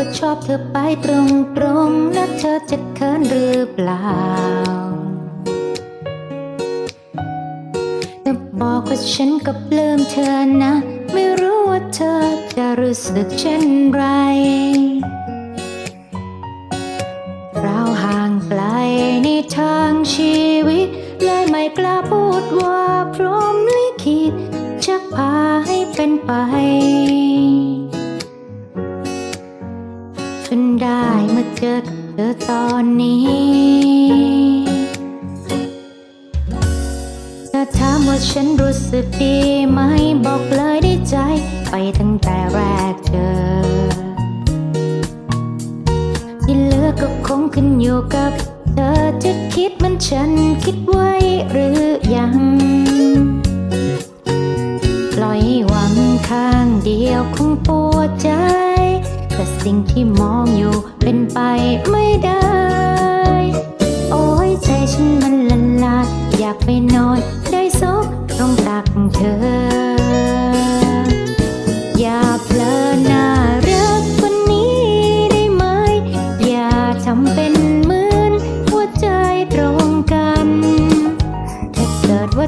ว่าชอบเธอไปตรงตรงๆแล้วเธอจะเขินหรือเปล่าจะบอกว่าฉันก็ปลื้มเธอนะ ไม่รู้ว่าเธอจะรู้สึกเช่นไร เราห่างไกลในทางชีวิต เลยไม่กล้าพูดว่าพร้อมลิขิตจะพาให้เป็นไป ฉันรู้สึกดีไหมบอกเลยได้ใจ ไปตั้งแต่แรกเจอ ที่เหลือก็คงขึ้นอยู่กับเธอจะคิดเหมันฉันคิดไว้หรือยัง ปล่อยหวังข้างเดียวคงปวดใจ แต่สิ่งที่มองอยู่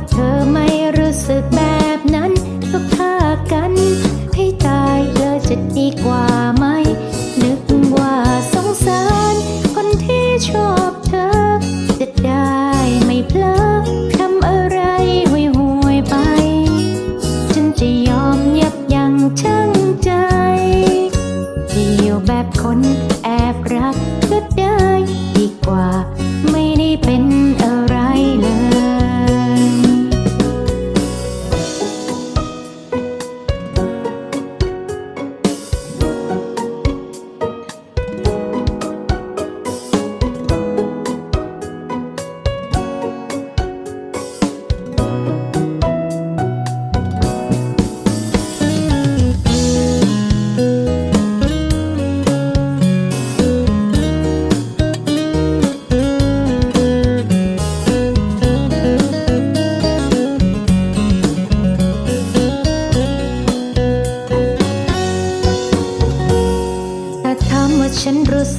เธอไม่รู้สึกแบบนั้นก็ฆ่ากันให้ตายเลยจะดีกว่าไหม นึกว่าสงสาร คนที่ชอบเธอ จะได้ไม่เพลอทำอะไรห่วยห่วยๆไป ฉันจะยอมยับยั้งชั่งใจที่อยู่แบบคนแอบรักก็ได้ดีกว่า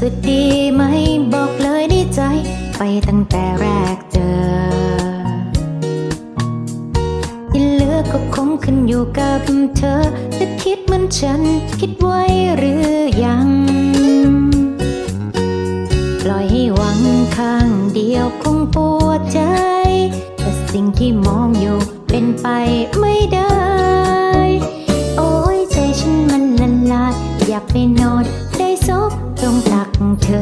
สึกดีไหมบอกเลยดีใจ ไปตั้งแต่แรกเจอที่เหลือก็คงขึ้นอยู่กับเธอจะคิดเหมือนฉันคิดไว้หรือยัง ปล่อยให้หวังข้างเดียวคงปวดใจ แต่สิ่งที่มองอยู่เป็นไปไม่ได้ โอ้ยใจฉันมันละลายอยากไปนอน ซบตรงตักเธอ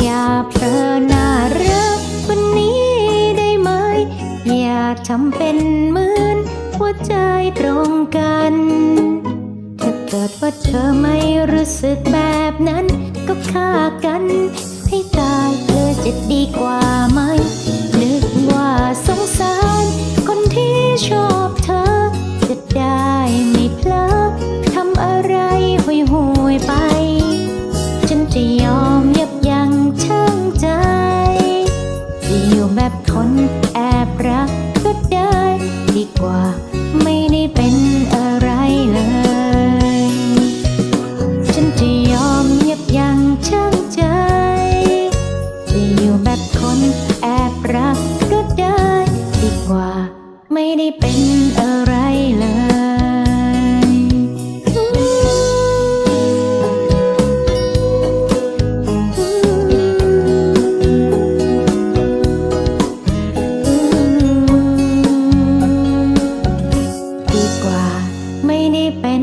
อย่าเพลินน่ารักวันนี้ได้ไหม อย่าทำเป็นเหมือนหัวใจตรงกัน ถ้าเกิดว่าเธอไม่รู้สึกแบบนั้น ก็ฆ่ากัน ให้ตายเธอจะดีกว่าไหม ว่าไม่ได้เป็นอะไรเลยดีกว่าไม่ได้เป็น